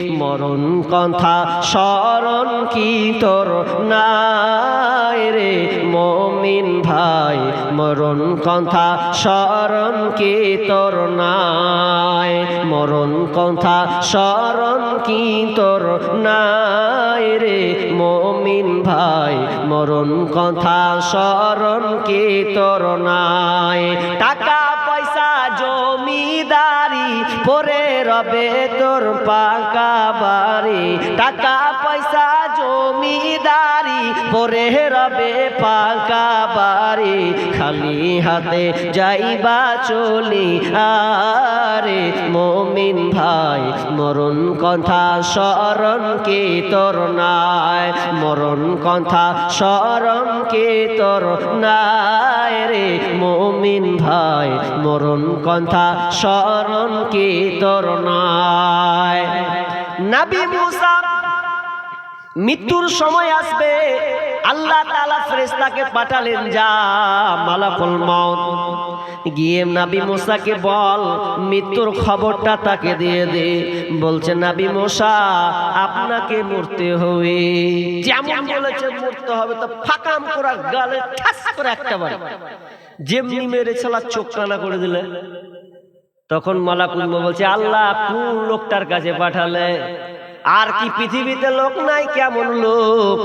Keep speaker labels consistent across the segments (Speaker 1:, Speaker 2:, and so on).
Speaker 1: মরণ কথা স্মরণ কি তোর? নাই রে মমিন ভাই, মরণ কথা স্মরণ কি তোর? নাই। মরণ কথা স্মরণ কি তোর? নাই রে মমিন ভাই, মরণ কথা স্মরণ কি তোর? নাই। টাকা পয়সা জমিদারি পরে রবে তোর পাকা বাড়ি। টাকা পয়সা জমিদারি পরে রবে পাকা বাড়ি। খালি হাতে যাইবা চলি, আরে মমিন ভাই, মরণ কথা স্মরণ কে তোর নাই? মরণ কথা স্মরণ কে তোর নাই রে মমিন ভাই? মরণ কথা স্মরণ কে তোর নাই? নাবি মুসা মৃত্যুর সময় আসবে, আল্লাহ তালা ফেরেস্তাকে পাঠালেন, যা মালাকুল মউত। গিয়ে নাবি মোসাকে বল, মৃত্যুর খবরটা তাকে দিয়ে দে। বলছে, নাবি মোসা, আপনাকে মরতে হবে। যেমন বলেছে, মরতে হবে তো ফাঁকাম করার গালে ঠাস করে একটা বার যেমনি মেরে ছেলা চোখ কানা করে দিলে। তখন মালাকুল মউত বলছে, আল্লাহ কোন লোকটার কাছে পাঠালে? আর কি পৃথিবীতে লোক নাই, কেমন লোক?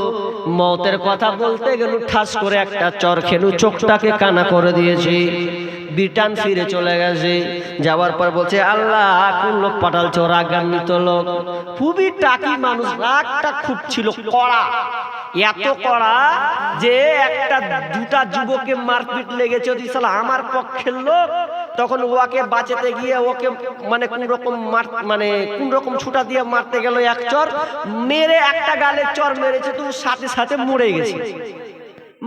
Speaker 1: মতের কথা বলতে গেল, ঠাস করে একটা চর খেলু, চোখটাকে কানা করে দিয়েছে। বিটান ফিরে চলে গেছে। যাওয়ার পর বলছে, আল্লাহ, কোন লোক পাঠালছ রাগান্বিত লোক? খুবই টাকি মানুষ রাগটা খুব ছিল কড়া। এত কড়া যে একটা দুটা যুবকে মারপিট লেগেছে আমার পক্ষের লোক তখন ওকে বাঁচাতে গিয়ে ওকে মানে কোন রকম মানে কোন রকম ছুটা দিয়ে মারতে গেল এক চর। মেরে একটা গালে চর মেরেছে, তো সাথে সাথে মরে গেছে।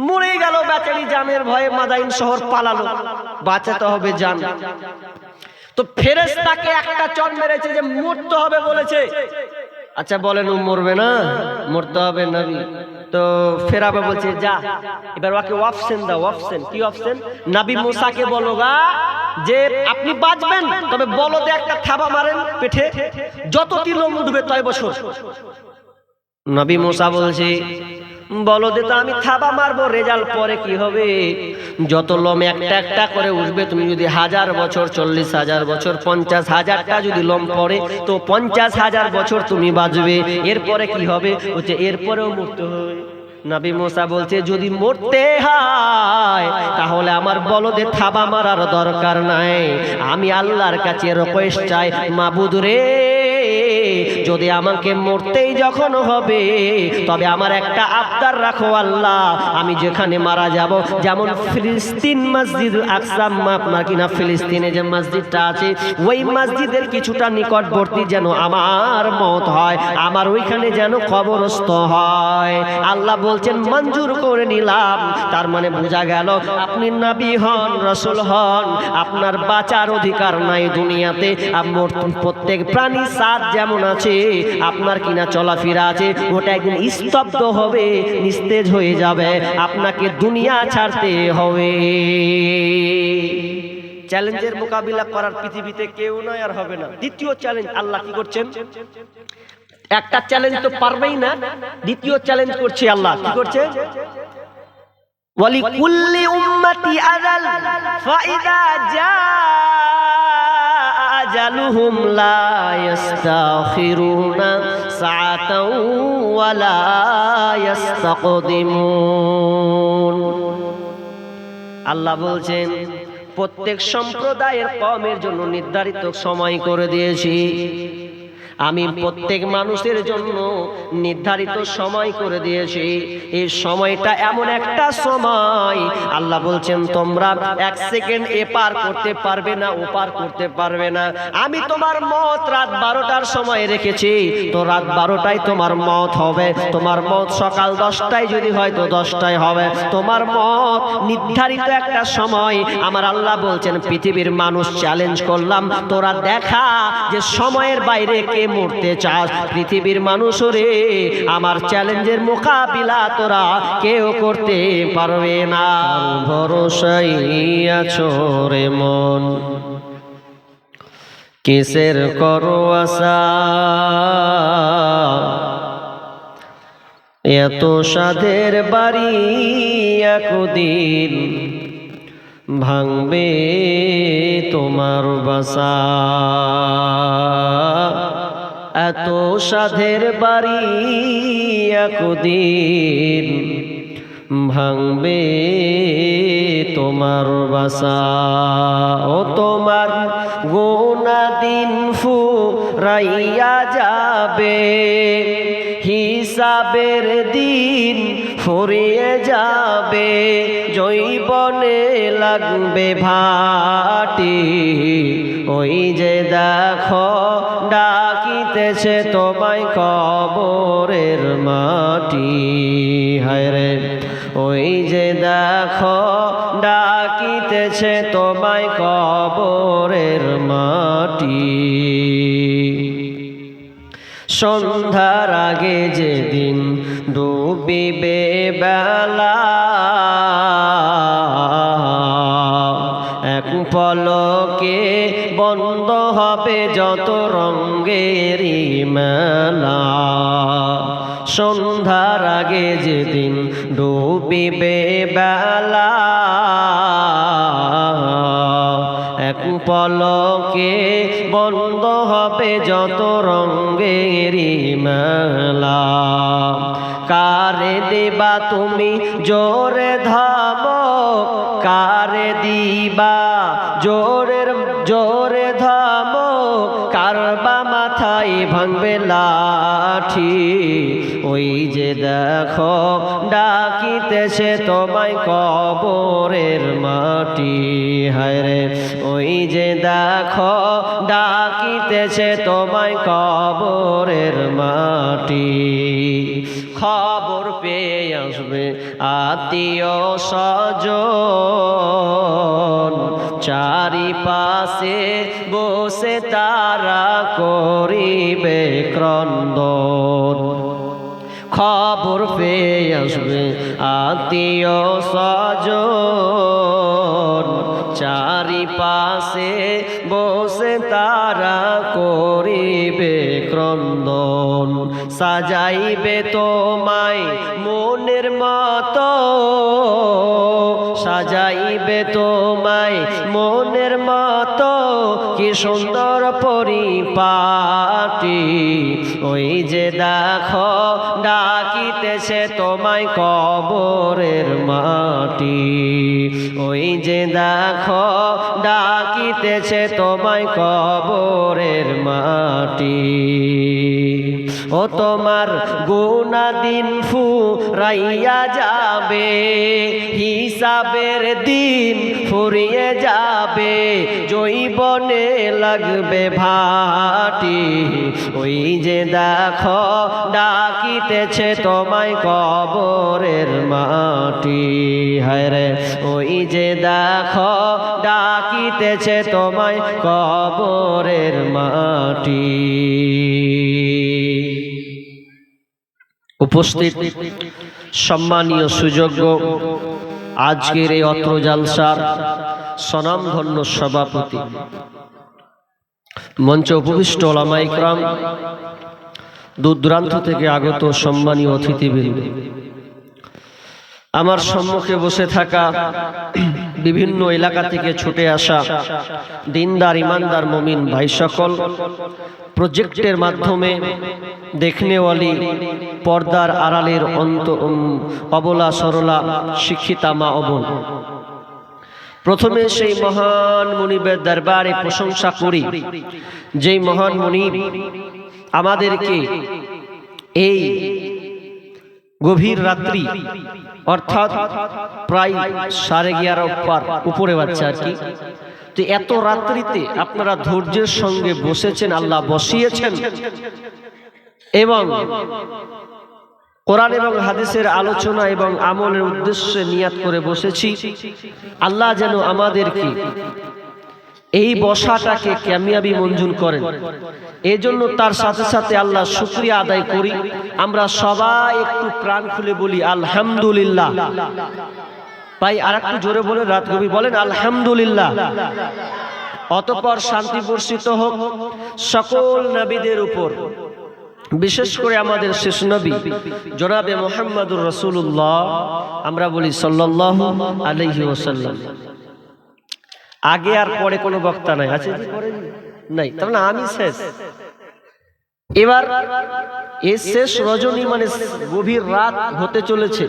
Speaker 1: মরে গেল বেচারি জানের ভয়ে মাদাইন শহর পালালো। বাঁচাতে হবে জান। তো ফেরেস তাকে একটা চর মেরেছে যে মরতে হবে বলেছে। আচ্ছা বলেন ও মরবে না? মরতে হবে নবী তো ফেরাবা বলছে যা এবার ওকে অপশন দাও, অপশন। কি অপশন? নাবি মুসাকে বলো গা যে আপনি বাঁচবেন, তবে বলো বলদে একটা থাবা মারেন পেটে। যত তিল উঠবে তয় বছর। নবী মুসা বলছে বলদে তো আমি থাবা মারবো, রেজাল্ট পরে কি হবে? যত লম একটা একটা করে উঠবে, তুমি যদি হাজার বছর, চল্লিশ হাজার বছর, পঞ্চাশ হাজারটা যদি লম পড়ে, তো পঞ্চাশ হাজার বছর তুমি বাঁচবে। এরপরে কি হবে? হচ্ছে এরপরেও মরতে হবে। নাবি মোসা বলছে, যদি মরতে হয়, তাহলে আমার বলদে থাবা মারার দরকার নাই। আমি আল্লাহর কাছে রিকোয়েস্ট চাই, মাবুদ রে। যদি আমাকে মরতেই যখন হবে, তবে আমার একটা আবদার রাখো আল্লাহ, আমি যেখানে মারা যাব, যেমন ফিলিস্তিন মসজিদ আকসাম ফিলিস্তিনে যে মসজিদটা আছে, ওই মসজিদের কিছুটা নিকটবর্তী যেন আমার মত হয়, আমার ওইখানে যেন কবরস্থ হয়। আল্লাহ বলছেন, মঞ্জুর করে নিলাম। তার মানে বোঝা গেল, আপনি নবী হন, রসুল হন, আপনার বাঁচার অধিকার নাই দুনিয়াতে প্রত্যেক প্রাণী সাত যেমন আছে আপনার কিনা চলাফেরা আছে, ওটা একদিন স্তব্ধ হবে, নিস্তেজ হয়ে যাবে, আপনাকে দুনিয়া ছাড়তে হবে। চ্যালেঞ্জের মোকাবিলা করার পৃথিবীতে কেউ নয় আর হবে না। দ্বিতীয় চ্যালেঞ্জ, আল্লাহ কি করছেন? একটা চ্যালেঞ্জ তো পারবেই না, দ্বিতীয় চ্যালেঞ্জ করছে আল্লাহ, কি করছে? ওয়ালি কুল্লি উম্মতি আজাল ফাইদা জা আজালুহুম লা ইস্তাখিরুনা সাআতাও ওয়া আল্লাহ বলছেন, প্রত্যেক সম্প্রদায়ের কমের জন্য নির্ধারিত সময় করে দিয়েছি। আমি প্রত্যেক মানুষের জন্য নির্ধারিত সময় করে দিয়েছি। এই সময়টা এমন একটা সময়। আল্লাহ বলছেন, তোমরা এক সেকেন্ড এ পার করতে পারবে না, ও পার করতে পারবে না। আমি তোমার মত রাত বারোটার সময় রেখেছি। তো রাত বারোটায় তোমার মত হবে। তোমার মত সকাল দশটায় যদি হয়, তো দশটায় হবে। তোমার মত নির্ধারিত একটা সময়। আমার আল্লাহ বলছেন, পৃথিবীর মানুষ চ্যালেঞ্জ করলাম। তোরা দেখা যে সময়ের বাইরে কে মরতে চাস? পৃথিবীর মানুষ রে, আমার চ্যালেঞ্জের মোকাবিলা তোরা কেউ করতে পারবে না। ভরসাই আছো রে মন। কিসের করো আশা? এত সাধের বাড়ি একদিন ভাঙবে তোমার বাসা। এত সাধের বাড়ি একদিন ভাঙবে তোমার বাসা ও তোমার গোনা দিন ফু রাইয়া যাবে। হিসাবের দিন ফুরিয়ে যাবে। জৈবনে লাগবে ভাটি। ওই যে দেখো ডাকিতেছে তোমায় কবরের মাটি। হায় রে, ওই যে দেখো, ডাকিতেছে তোমায় কবরের মাটি। সন্ধ্যার আগে যেদিন ডুবিবে বেলা, এক পলকে ডুবিবে বেলা এক পলকে বন্ধ হবে যত রঙ্গেরই মেলা। কারে দেবা তুমি জোরে ধাম, কারে দিবা জোরের, জোরে ধাম কারবা মাথায় ভাঙবে লাঠি। ওই যে দেখো, ডাকিতেছে তোমায় কবরের মাটি। হায় রে, ওই যে দেখো, ডাকিতেছে তোমায় কবরের মাটি। খবর পেয়ে আসবে আত্মীয় স্বজন। চারিপাশে বসে তারা করিবে ক্রন্দন। খবর পেয়ে আসবে আত্মীয় স্বজন। চারিপাশে বসে তারা করিবে ক্রন্দন। সাজাইবে তোমায় মনের মতো। সাজাইবে তোমায় মনের মতো। সুন্দর পরিপাটি। ওই যে দেখো, ডাকিতেছে তোমায় কবরের মাটি। ওই যে দেখো, ডাকিতেছে তোমায় কবরের মাটি। ও তোমার গুনা দিন ফু রাইয়া যাবে, হিসাবের দিন ফুরিয়ে যাবে জৈবনে লাগবে ভাটি। ওই যে দেখো, ডাকিতেছে তোমায় কবরের মাটি। হায় রে, ওই যে দেখো, ডাকিতেছে তোমায় কবরের মাটি। উপস্থিত সম্মানীয় সুযোগ্য আজকের এই অত্র জালসার সনামধন্য সভাপতি, মঞ্চে উপবিষ্ট ওলামাইকরাম দূর দূরান্ত থেকে আগত সম্মানীয় অতিথিবৃন্দ। আমার সম্মুখে বসে থাকা বিভিন্ন এলাকা থেকে ছুটে আসা দিনদার, ইমানদার মমিন ভাই সকল প্রজেক্টের মাধ্যমে দেখনেওয়ালি পর্দার আড়ালের অন্ত অবলা সরলা শিক্ষিতা মা অবন প্রথমে সেই মহান মনিবের দরবারে প্রশংসা করি। যেই মহান মুনিব আমাদেরকে এই গভীর রাত্রি, অর্থাৎ প্রায় সাড়ে গিয়ার উপরে বাচ্চা আর কি। তো এত রাত্রিতে আপনারা ধৈর্যের সঙ্গে বসেছেন, আল্লাহ বসিয়েছেন। এবং কোরআন এবং হাদিসের আলোচনা এবং আমলের উদ্দেশ্যে নিয়াত করে বসেছি। আল্লাহ যেন আমাদেরকে এই বসাটাকে ক্যামিয়াবি মঞ্জুর করেন। এই জন্য তার সাথে সাথে আল্লাহ শুক্রিয়া আদায় করি। আমরা সবাই একটু প্রাণ খুলে বলি, আলহামদুলিল্লাহ। ভাই আর একটু জোরে বলে রাত কবি বলেন, আলহামদুলিল্লাহ। অতপর শান্তি বর্ষিত হোক সকল নবীদের উপর। বিশেষ করে আমাদের শেষ নবী, জনাবে মোহাম্মদুর রসুল্লাহ আমরা বলি সাল্লাহ আলহি ওসাল্লাম আগে আর পরে কোনো বক্তা নাই। আছে নাই তার মানে আমি শেষ। এবার এই শেষ রজনী মানে গভীর রাত হতে চলেছে।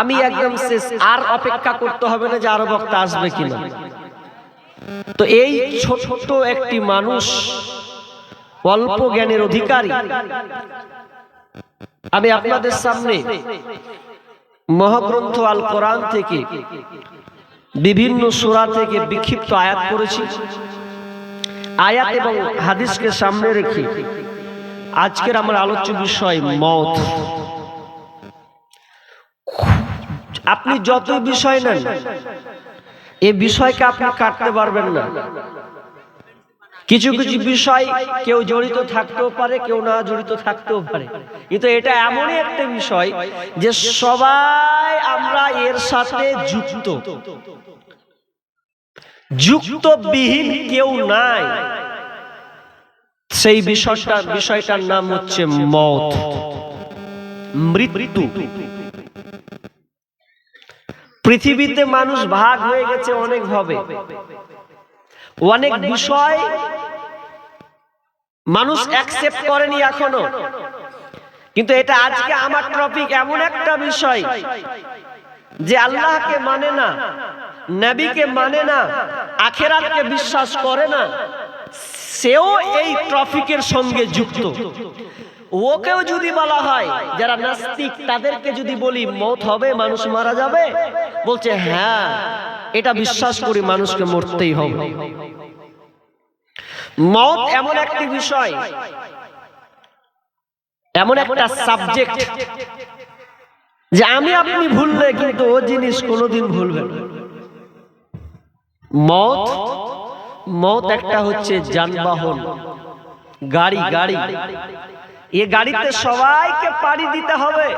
Speaker 1: আমি একদম শেষ আর অপেক্ষা করতে হবে না যে আরও বক্তা আসবে কিনা। তো এই ছোট একটি মানুষ অল্প জ্ঞানের অধিকারী। আমি আপনাদের সামনে মহাগ্রন্থ আল কোরআন থেকে বিভিন্ন সুরা থেকে বিক্ষিপ্ত আয়াত করেছি আয়াত এবং হাদিসকে সামনে রেখে আজকের আমার আলোচ্য বিষয় মত। আপনি যত বিষয় নেন, এ বিষয়কে আপনি কাটতে পারবেন না। কিছু কিছু বিষয় কেউ জড়িত থাকতেও পারে কেউ না জড়িত থাকতেও পারে। কিন্তু এটা এমনই একটা বিষয় যে সবাই আমরা এর সাথে যুক্ত। যুক্ত। বিহীন কেউ নাই। সেই বিষয়টা বিষয়টার নাম হচ্ছে মত। মৃত্যু। পৃথিবীতে মানুষ ভাগ হয়ে গেছে অনেক ভাবে। অনেক বিষয় মানুষ অ্যাকসেপ্ট করেনি এখনও। কিন্তু এটা আজকে আমার টপিক এমন একটা বিষয় যে আল্লাহকে মানে না নবীকে মানে না আখেরাতকে বিশ্বাস করে না সেও এই ট্রফিকের সঙ্গে যুক্ত। ওকেও যদি বলা হয় যারা নাস্তিক তাদেরকে যদি বলি মত হবে মানুষ মারা যাবে? বলছে হ্যাঁ। এটা বিশ্বাস করি মানুষকে মরতেই হবে। মত এমন একটি বিষয় এমন একটা সাবজেক্ট যে আমি আপনি ভুললে কিন্তু ও জিনিস কোনোদিন ভুলবে না। মত মত একটা হচ্ছে যানবাহন গাড়ি গাড়ি। এ গাড়িতে সবাইকে পাড়ি দিতে হবে।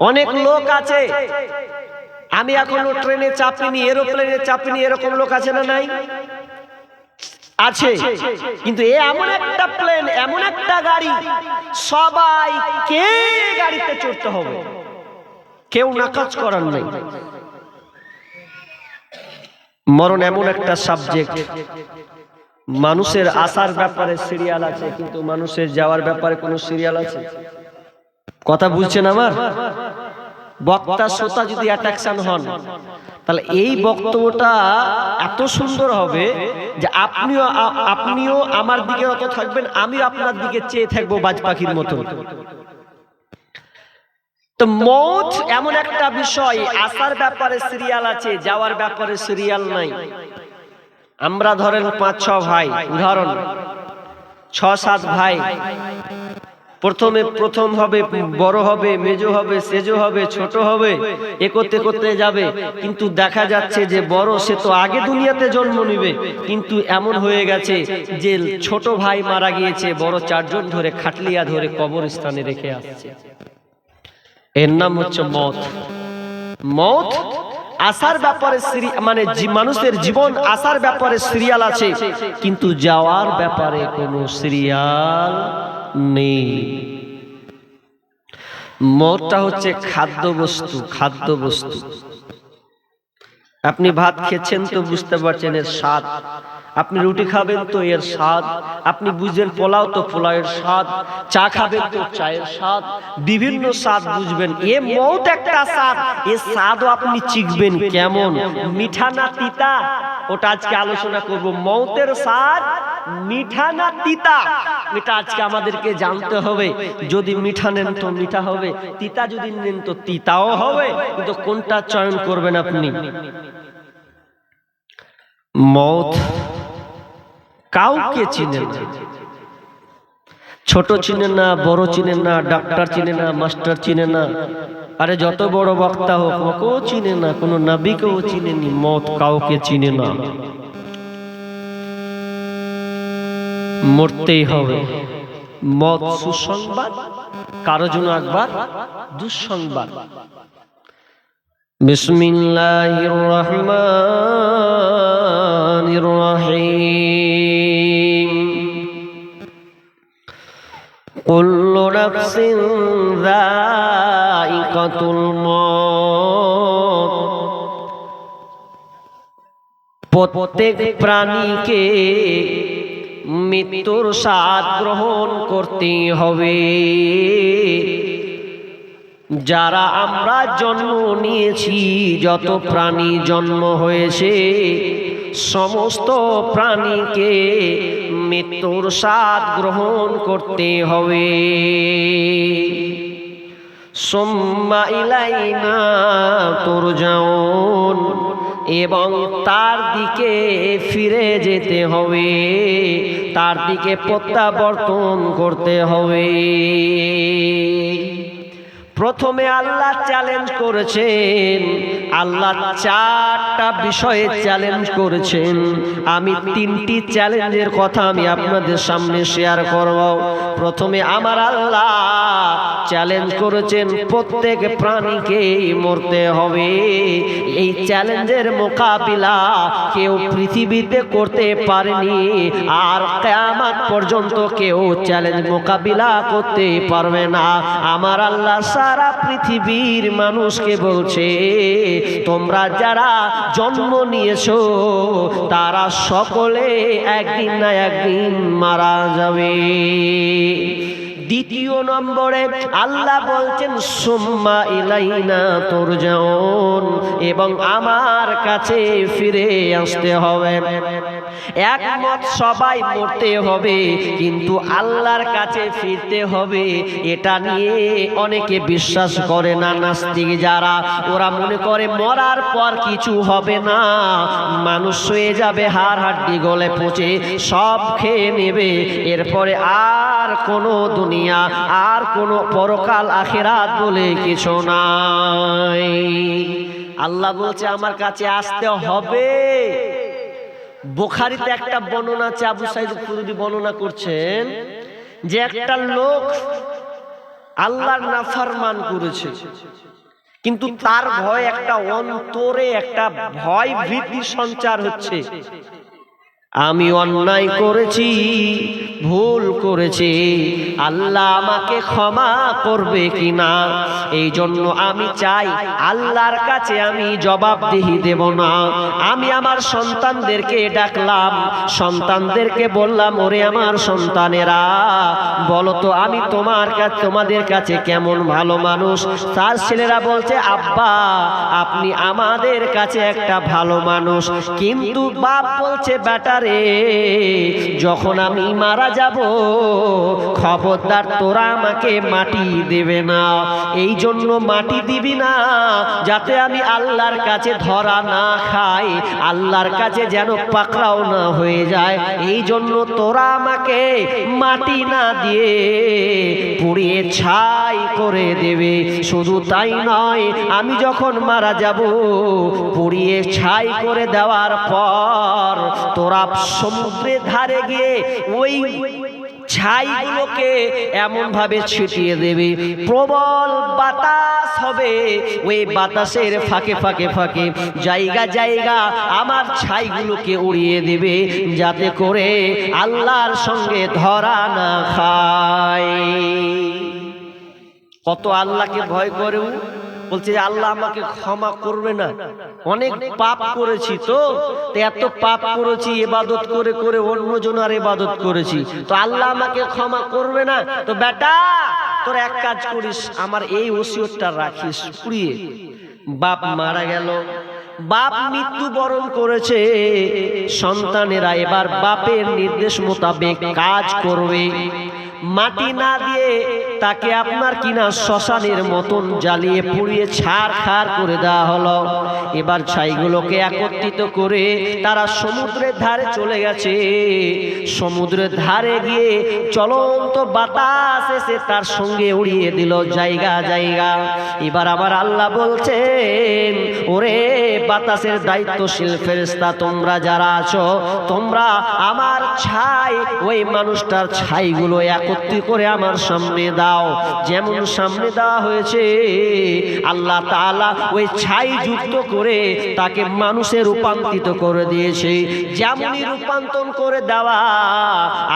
Speaker 1: অনেক লোক আছে আমি এখনও ট্রেনে চাপিনি, এরোপ্লেনে চাপিনি, এরকম লোক আছে না নাই? আছে। কিন্তু এ এমন একটা প্লেন এমন একটা গাড়ি, সবাই কে গাড়িতে চড়তে হবে? কেউ নাকাজ করার নেই। মরণ এমন একটা সাবজেক্ট মানুষের আসার ব্যাপারে সিরিয়াল আছে, কিন্তু মানুষের যাওয়ার ব্যাপারে কোনো সিরিয়াল আছে? কথা বুঝছেন আমার? বক্তা, শ্রোতা যদি অ্যাট্রাকশন হন, তাহলে এই বক্তব্যটা এত সুন্দর হবে যে আপনিও আপনিও আমার দিকে অত থাকবেন আমি আপনার দিকে চেয়ে থাকব বাজ পাখির মতো। তো মৌত এমন একটা বিষয়, আসার ব্যাপারে সিরিয়াল আছে, যাওয়ার ব্যাপারে সিরিয়াল নাই। আমরা ধরেন পাঁচ, ছ ভাই, উদাহরণ, ছ, সাত ভাই প্রথমে প্রথম হবে, বড় হবে, মেজো হবে, সেজো হবে, ছোট হবে এ করতে করতে যাবে। কিন্তু দেখা যাচ্ছে যে বড়, সে তো আগে দুনিয়াতে জন্ম নিবে। কিন্তু এমন হয়ে গেছে যে ছোট ভাই মারা গিয়েছে, বড় চারজন ধরে খাটলিয়া ধরে কবরস্থানে রেখে আসছে। এর নাম হচ্ছে মত। মত আসার ব্যাপারে মানে মানুষের জীবন আসার ব্যাপারে সিরিয়াল আছে, কিন্তু যাওয়ার ব্যাপারে কোনো সিরিয়াল নেই। মদটা হচ্ছে খাদ্য বস্তু খাদ্য বস্তু আপনি ভাত খেয়েছেন তো বুঝতে পারছেন এর স্বাদ। আপনি রুটি খাবেন তো এর স্বাদ, আপনি বুঝবেন পোলাও তো পোলাওয়ের স্বাদ, চা খাবেন তো চায়ের স্বাদ, বিভিন্ন স্বাদ বুঝবেন। এ মৌত একটা স্বাদ, এ স্বাদও আপনি চিকবেন কেমন? মিঠা না তিতা? ওটা আজকে আলোচনা করব। মৌতের স্বাদ, মিঠা না তিতা? এটা আজকে আমাদেরকে জানতে হবে। যদি মিঠা নেন তো মিঠা হবে, তিতা যদি নেন তো তিতাও হবে। কিন্তু কোনটা চয়ন করবেন আপনি? মত কাউকে চিনে না। ছোট চিনে না, বড় চিনে না, ডাক্তার চিনে না, মাস্টার চিনে না। আরে যত বড় বক্তা হোক, ওকেও চিনে না, কোনো নাবিকেও চিনেনি, মত কাউকে চিনে না। মরতেই হবে। মত সুসংবাদ, কারও জন্য একবার দুঃসংবাদ। বিসমিল্লাহির রহমানির রহিম। كل نفس ذائقة الموت প্রত্যেক প্রাণীকে মৃত্যুর স্বাদ গ্রহণ করতে হবে যারা আমরা জন্ম নিয়েছি যত প্রাণী জন্ম হয়েছে সমস্ত প্রাণীকে মৃত্যুর স্বাদ গ্রহণ করতে হবে। সোম্মা ইলাইনা তোর যাওন এবং তার দিকে ফিরে যেতে হবে, তার দিকে প্রত্যাবর্তন করতে হবে। প্রথমে আল্লাহ চ্যালেঞ্জ করেছেন। আল্লাহ চারটা বিষয়ে চ্যালেঞ্জ করেছেন। আমি তিনটি চ্যালেঞ্জের কথা আমি আপনাদের সামনে শেয়ার করব। প্রথমে আমার আল্লাহ চ্যালেঞ্জ করেছেন, প্রত্যেক প্রাণীকে মরতে হবে। এই চ্যালেঞ্জের মোকাবিলা কেউ পৃথিবীতে করতে পারেনি, আর কেয়ামাত পর্যন্ত কেউ চ্যালেঞ্জ মোকাবিলা করতে পারবে না। আমার আল্লাহ সারা পৃথিবীর মানুষকে বলছে, তোমরা যারা জন্ম নিয়েছো, তারা সকলে একদিন না একদিন মারা যাবে। দ্বিতীয় নম্বরে আল্লাহ বলছেন, সোম্মা ইলাইনা তোর এবং আমার কাছে ফিরে আসতে হবে। একমত সবাই মরতে হবে, কিন্তু আল্লাহর কাছে ফিরতে হবে। এটা নিয়ে অনেকে বিশ্বাস করে না নাস্তিক যারা। ওরা মনে করে মরার পর কিছু হবে না। মানুষ হয়ে যাবে, হাড় হাড্ডি গলে পচে, সব খেয়ে নেবে। এরপরে আর কোনো দুনিয়া, আর কোনো পরকাল আখেরাত বলে কিছু নাই। আল্লাহ বলছে, আমার কাছে আসতে হবে। বোখারিতে একটা বর্ণনা আছে আবু সাইদ খুরুদি বর্ণনা করছেন যে একটা লোক আল্লাহর নাফারমান করেছে। কিন্তু তার ভয় একটা অন্তরে একটা ভয় ভীতি সঞ্চার হচ্ছে। আমি অন্যায় করেছি ভুল করেছি। আল্লাহ আমাকে ক্ষমা করবে কি না এই জন্য আমি চাই আল্লাহর কাছে আমি জবাবদিহি দেব না। আমি আমার সন্তানদেরকে ডাকলাম। সন্তানদেরকে বললাম ওরে আমার সন্তানেরা বলো তো আমি তোমার কাছে তোমাদের কাছে কেমন ভালো মানুষ? তার ছেলেরা বলছে আব্বা আপনি আমাদের কাছে একটা ভালো মানুষ। কিন্তু বাপ বলছে ব্যাটারে যখন আমি মারা যাব, খবরদার তোরা আমাকে মাটি দেবে না। এই জন্য মাটি দিবি না, যাতে আমি আল্লাহর কাছে ধরা না খাই, আল্লাহর কাছে যেন পাকড়াও না হয়ে যায়। এই জন্য তোরা আমাকে মাটি না দিয়ে পুড়িয়ে ছাই করে দেবে। শুধু তাই নয়, আমি যখন মারা যাব, পুড়িয়ে ছাই করে দেওয়ার পর তোরা সমুদ্রের ধারে গিয়ে ওই ছাইগুলোকে এমন ভাবে ছিটিয়ে দেবে। প্রবল বাতাস হবে। ওই বাতাসের ফাঁকে ফাঁকে ফাঁকে জায়গা জায়গা আমার ছাইগুলোকে উড়িয়ে দেবে যাতে করে আল্লাহর সঙ্গে ধরা না খায়। কত আল্লাহকে ভয় করেও বলছে আল্লাহ আমাকে ক্ষমা করবে না। অনেক পাপ করেছি তো। তো। এত পাপ করেছি এবাদত করে করে অন্যজনার এবাদত করেছি। তো আল্লাহ আমাকে ক্ষমা করবে না। তো বেটা তোর এক কাজ করিস আমার এই ওসিয়তটা রাখিস পুড়িয়ে। বাপ মারা গেল। বাপ মৃত্যুবরণ করেছে। সন্তানেরা এবার বাপের নির্দেশ মোতাবেক কাজ করবে। মাটি না দিয়ে তাকে আপনার কিনা শ্মশানের মতন জ্বালিয়ে পুড়িয়ে ছাড় খার করে দেওয়া হলো। এবার ছাইগুলোকে একত্রিত করে তারা সমুদ্রের ধারে চলে গেছে। সমুদ্রের ধারে গিয়ে চলন্ত বাতাস এসে তার সঙ্গে উড়িয়ে দিল জায়গা জায়গা। এবার আবার আল্লাহ বলছেন, ওরে বাতাসের দায়িত্বশীল ফেরেস্তা তোমরা যারা আছো, তোমরা আমার ছাই, ওই মানুষটার ছাইগুলো একত্রিত করে আমার সামনে দাও। যেমন সামনে দেওয়া হয়েছে, আল্লাহ তাআলা ওই ছাই যুক্ত করে তাকে মানুষে রূপান্তরিত করে দিয়েছে। যেমনই রূপান্তর করে দেওয়া,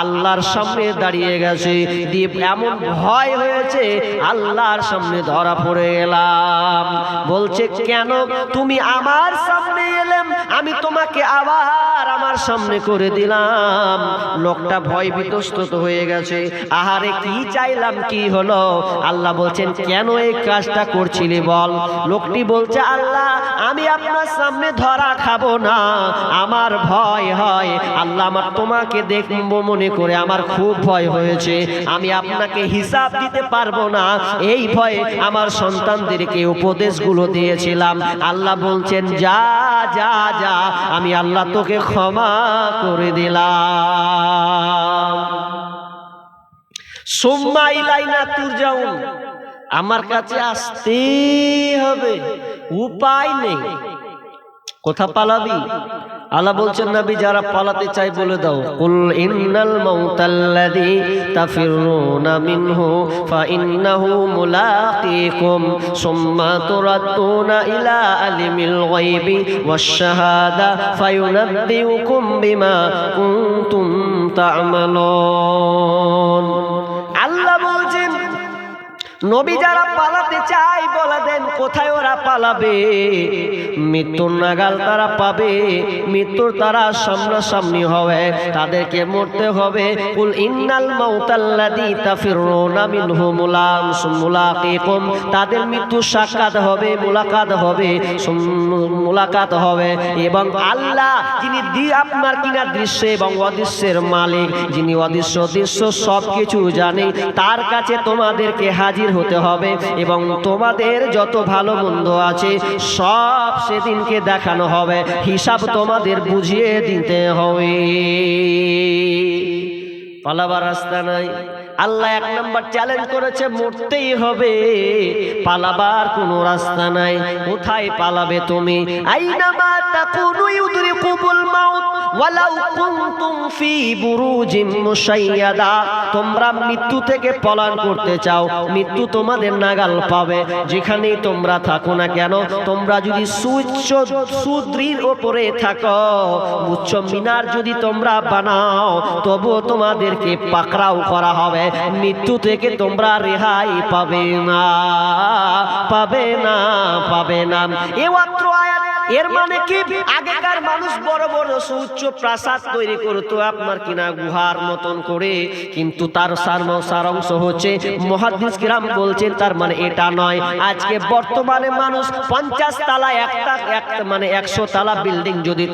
Speaker 1: আল্লাহর সামনে দাঁড়িয়ে গেছে। দিয়ে এমন ভয় হয়েছে, আল্লাহর সামনে ধরা পড়ে গেলাম। বলছে, কেন? তুমি আমার সামনে এলেম, আমি তোমাকে আবার আমার সামনে করে দিলাম। লোকটা ভয় বিতস্ত হয়ে গেছে। আহারে, কি চাইলাম, কি হলো? আল্লাহ বলছেন, কেন এই কাজটা করছিলি বল? লোকটি বলছে, আল্লাহ, আমি আপনার সামনে ধরা খাব না। আমার ভয় হয়। আল্লাহ আমার তোমাকে দেখব মনে করে আমার খুব ভয় হয়েছে। আমি আপনাকে হিসাব দিতে পারব না। এই ভয়ে আমার সন্তানদেরকে উপদেশগুলো দিয়েছিলাম। আল্লাহ বলছেন, যা যা যা, আমি আল্লাহ তোকে ক্ষমা করে দিলাম। সোম্মা ইলাইনা যাও আমার কাছে আসতে হবে। উপায় নেই। কোথা পালাবি? আল্লাহ বলছেন, নবী, যারা পালাতে চাই বলে দাও। কুল ইন্নাল মাউতাল্লাযী তাফিরুনা মিনহু, ফাইন্নাহু মুলাকীকুম, সুম্মা তুরাদ্দুনা ইলা আলিমিল গায়বি ওয়াশ শাহাদা ফায়ুনাব্বিউকুম বিমা কুনতুম তা'মালুন। নবী যারা পালাতে চায়, বলে দেন, কোথায় ওরা পালাবে? মৃত্যুর নাগাল তারা পাবে, মৃত্যুর তারা সামনাসামনি হবে, তাদেরকে মরতে হবে। কুল ইন্নাল মাউতাল্লাযী তাফিরুনা মিনহু মুলাম মুলাকিকুম, তাদের মৃত্যু সাক্ষাৎ হবে, মুলাকাত হবে মুলাকাত হবে। এবং আল্লাহ, যিনি দি আপনার কিনা দৃশ্য এবং অদৃশ্যের মালিক, যিনি অদৃশ্য দৃশ্য সব কিছু জানে, তার কাছে তোমাদেরকে হাজির হতে হবে এবং তোমাদের যত ভালো মন্দ আছে সব সেদিনকে দেখানো হবে। হিসাব তোমাদের বুঝিয়ে দিতে হবে। পালাবার রাস্তা নাই। আল্লাহ এক নম্বর চ্যালেঞ্জ করেছে, মরতেই হবে। পালাবার কোনো রাস্তা নাই। কোথায় পালাবে তুমি? আইনামা তাকুনু ইউদরিকুমুল মাউত। ওয়ালাউ কুনতুম ফি বুরুজিম মুশাইয়াদা, তোমরা মৃত্যু থেকে পলায়ন করতে চাও, মৃত্যু তোমাদের নাগাল পাবে। যেখানেই তোমরা থাকো না কেন, তোমরা যদি সুউচ্চ সুদৃঢ় ওপরে থাকো, উচ্চ মিনার যদি তোমরা বানাও, তবুও তোমাদেরকে পাকড়াও করা হবে। মৃত্যু থেকে তোমরা রেহাই পাবে না পাবে না পাবে না। এ মাত্র আয়াত এর মানে কি? আগেকার মানুষ বড় বড় সুউচ্চ প্রাসাদ তৈরি করতো, আপনার কিনা গুহার মতন করে। কিন্তু তার সার সার অংশ হচ্ছে মহাদিস গ্রাম বলছেন, তার মানে এটা নয়। আজকে বর্তমানে মানুষ পঞ্চাশ তালা একটা এক মানে একশো তালা বিল্ডিং যদি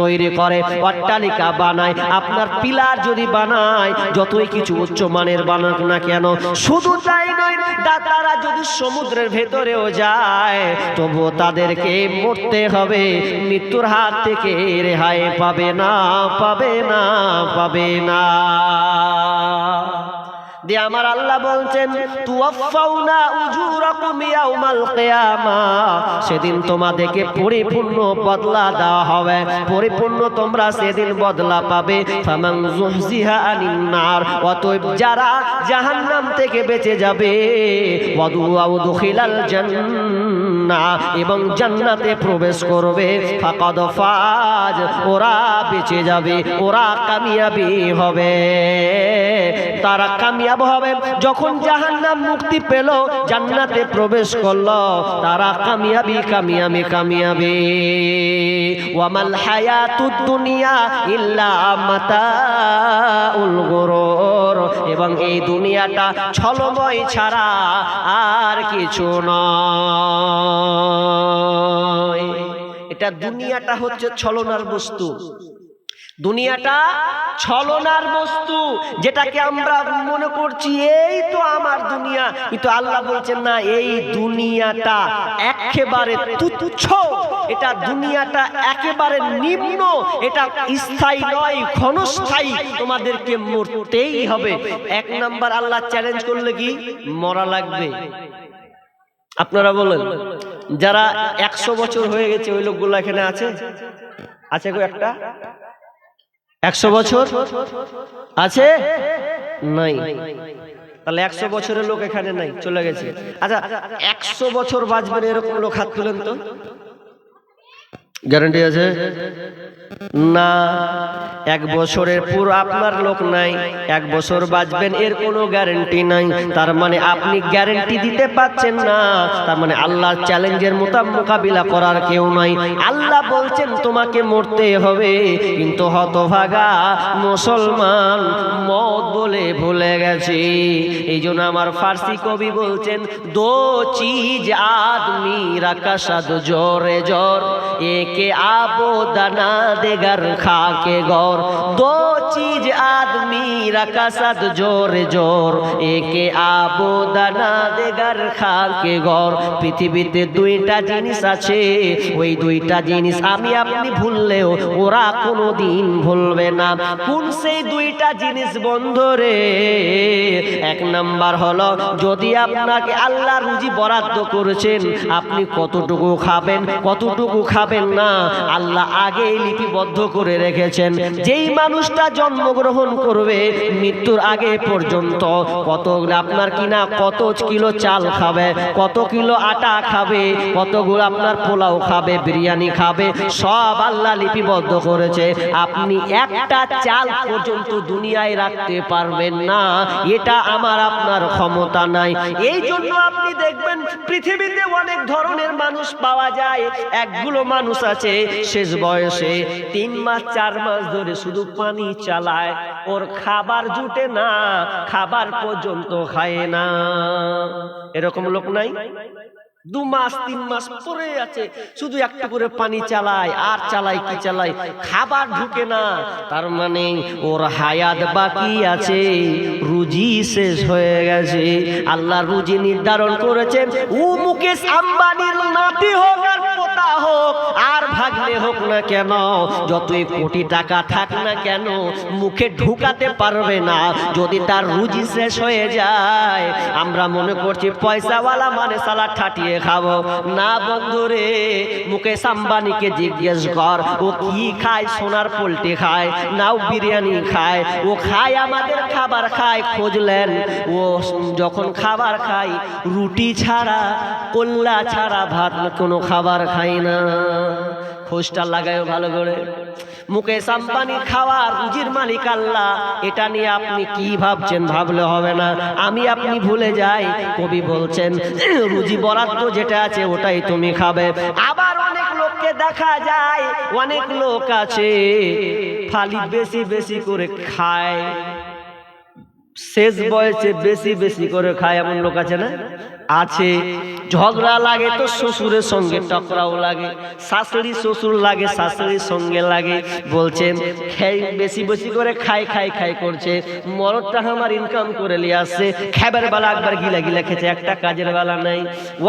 Speaker 1: তৈরি করে, অট্টালিকা বানায়, আপনার পিলার যদি বানায়, যতই কিছু উচ্চ মানের বানাক না কেন, শুধু তাই নয় তারা যদি সমুদ্রের ভেতরেও যায়, তবুও তাদেরকে মরতে হবে। মৃত্যুর হাত থেকে রেহাই পাবে না পাবে না পাবে না। দিয়ে আমার আল্লাহ বলছেন সেদিন তোমাদেরকে পরিপূর্ণ বদলা দেওয়া হবে। পরিপূর্ণ তোমরা সেদিন বদলা পাবে। যারা জাহান্নাম থেকে বেঁচে যাবে ওয়াদু জান্নাহ এবং জান্নাতে প্রবেশ করবে। ফাকাদ ফাজ, ওরা বেঁচে যাবে, ওরা কামিয়াবি হবে। তারা কামিয়াব হবে। যখন জাহান্নাম মুক্তি পেল, জান্নাতে প্রবেশ করল, তারা কামিয়াবি কামিয়াবি কামিয়াবি। ওয়ামাল হায়াতুদ দুনিয়া ইল্লা মাতাউল গুরুর। এবং এই দুনিয়াটা ছলময় ছাড়া আর কিছু নয়। এটা দুনিয়াটা হচ্ছে ছলনার বস্তু। দুনিয়াটা ছলনার বস্তু, যেটাকে আমরা মনে করছি, এই তো আমার দুনিয়া। কিন্তু আল্লাহ বলছেন, না, এই দুনিয়াটা একেবারে তুচ্ছ। এটা দুনিয়াটা একেবারে নিম্ন। এটা স্থায়ী নয়, ক্ষণস্থায়ী। তোমাদেরকে মরতেই হবে। এক নাম্বার আল্লাহ চ্যালেঞ্জ করলে কি? মরা লাগবে। আপনারা বলেন, যারা একশো বছর হয়ে গেছে ওই লোকগুলো এখানে আছে? আছে গো একটা? একশো বছর? আছে? নাই। তাহলে একশো বছরের লোক এখানে নাই, চলে গেছে। আচ্ছা একশো বছর বাঁচবেন এরকম লোক হাত তুলেন তো? গ্যারান্টি আছে? না, এক বছরের পুরো আপনার লোক নাই, এক বছর বাঁচবেন এর কোনো গ্যারেন্টি নাই। তার মানে আপনি গ্যারেন্টি দিতে পাচ্ছেন না। তার মানে আল্লাহর চ্যালেঞ্জের মোতাব মোকাবিলা করার কেউ নাই। আল্লাহ বলছেন, তোমাকে মরতে হবে। কিন্তু হতভাগা মুসলমান মত বলে ভুলে গেছে। এই জন্য আমার ফার্সি কবি বলছেন, দো চিজ আদমি রাকাশাদ জোরে জোর একে আবো দানা দেগার খাকে গর। দো চিজ আদমি রাকাশাদ জোরে জোর। একে আবো দানা দেগার খাকে গর। পৃথিবীতে দুইটা জিনিস আছে, ওই দুইটা জিনিস আমি আপনি ভুললেও ওরা কোনো দিন ভুলবে না। কোন সেই দুইটা জিনিস বন্ধ রে? এক নাম্বার হলো, যদি আপনাকে আল্লাহ রুজি বরাদ্দ করেছেন, আপনি কতটুকু খাবেন কতটুকু খাবেন না? আল্লাহ আগেই লিপিবদ্ধ করে রেখেছেন। যেই মানুষটা জন্মগ্রহণ করবে, মৃত্যুর আগে পর্যন্ত কত আপনার কিনা কত কিলো চাল খাবে, কত কিলো আটা খাবে, কতগুলো আপনার পোলাও খাবে, বিরিয়ানি খাবে, সব আল্লাহ লিপিবদ্ধ করেছে। আপনি একটা চাল পর্যন্ত দুনিয়ায় রাখতে পারবেন না, এটা আমার, আপনার ক্ষমতা নাই। এই জন্য আপনি দেখবেন, পৃথিবীতে অনেক ধরনের মানুষ পাওয়া যায়। একগুলো মানুষ আছে, শেষ বয়সে তিন মাস, চার মাস ধরে শুধু পানি চালায়। ওর খাবার জুটে না, খাবার পর্যন্ত খায় না। এরকম লোক নাই? দু মাস, তিন মাস পরে আছে, শুধু একটা করে পানি চালায়, আর চালায় কি চালায়? খাবার ঢুকে না। তার মানে ওর হায়াত বাকি আছে, রুজি শেষ হয়ে গেছে। আল্লাহ রুজি নির্ধারণ করেছেন, ও মুকেশ আম্বানির নাতি হোক পোতা হোক, আর ভাগ্নে হোক না কেন? যতই কোটি টাকা থাক না কেন, মুখে ঢুকাতে পারবে না। যদি তার রুজি শেষ হয়ে যায়, আমরা মনে করছি পয়সাওয়ালা মানে সালা ঠাটিয়ে খাব। না বন্ধুরে মুকেশ আম্বানিকে জিজ্ঞেস কর, ও কি খায়, সোনার পোল্ট্রি খায় নাও বিরিয়ানি খায়? ও খায় আমাদের খাবার, খায় খুঁজলেন ও যখন খাবার খায়, রুটি ছাড়া, কল্লা ছাড়া ভাত কোনো খাবার খায় না। খোঁজটা লাগায় ভালো করে। মুকেশ আম্বানি খাওয়া রুজির মালিক আল্লাহ। এটা নিয়ে আপনি কি ভাবছেন ভাবলে হবে না। আমি আপনি ভুলে যাই, কবি বলছেন, রুজি বরাদ্দ যেটা আছে ওটাই তুমি খাবে। আবার অনেক লোককে দেখা যায়, অনেক লোক আছে, ফালি বেশি বেশি করে খায়। শেষ বয়সে বেশি বেশি করে খায়, এমন লোক আছে না? আছে। ঝগড়া লাগে তো শ্বশুরের সঙ্গে, টকরাও লাগে। শাশুড়ি শ্বশুর লাগে, শাশুড়ির সঙ্গে লাগে। বলছে, খেয়ে বেশি বেশি করে খাই খাই খাই করছে। মরদটা আমার ইনকাম করে নিয়ে আসছে। খাবার বেলা একবার গিলা গিলা খেছে একটা কাজের বেলা নাই।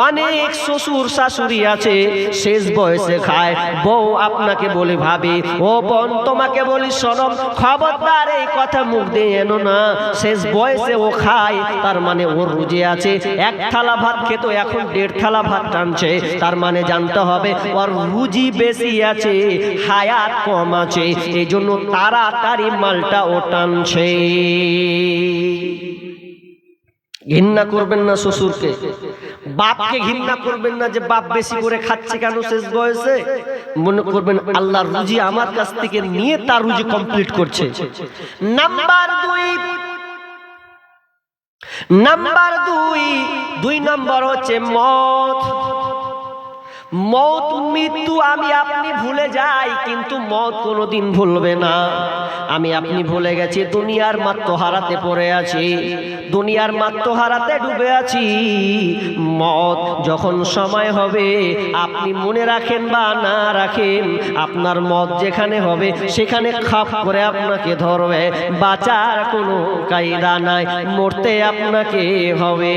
Speaker 1: অনেক শ্বশুর শাশুড়ি আছে, শেষ বয়সে খায়। বউ আপনাকে বলে ভাবে, ও বোন, তোমাকে বলি সরম খবরদার এই কথা মুখ দিয়ে এনো না। শেষ বয়সে ও খায়, তার মানে ওর রুজে আছে। এক থালা ভাত খেত, এখন দেড় থালা ভাত টানছে। তার মানে জানতে হবে, ওর রুজি বেশি আছে, হায়াত কম আছে এই জন্য তাড়াতাড়ি মালটা ও টানছে। ঘৃণা করবেন না শ্বশুরকে। বাপকে ঘৃণা করবেন না যে বাপ বেশি করে খাচ্ছে কেন শেষ বয়সে? মনে করবেন আল্লাহর রুজি আমার কাছ থেকে নিয়ে তার রুজি কমপ্লিট করছে। নাম্বার দুই নাম্বার দুই দুই নম্বর হচ্ছে মত মত মৃত্যু আমি আপনি ভুলে যাই, কিন্তু মত কোনোদিন ভুলবে না। আমি আপনি ভুলে গেছি, দুনিয়ার মাত্র হারাতে পড়ে আছি, দুনিয়ার মাত্র হারাতে ডুবে আছি। মত যখন সময় হবে, আপনি মনে রাখেন বা না রাখেন, আপনার মত যেখানে হবে, সেখানে খাপ করে আপনাকে ধরবে। বাঁচার কোনো কায়দা নাই, মরতে আপনাকে হবে।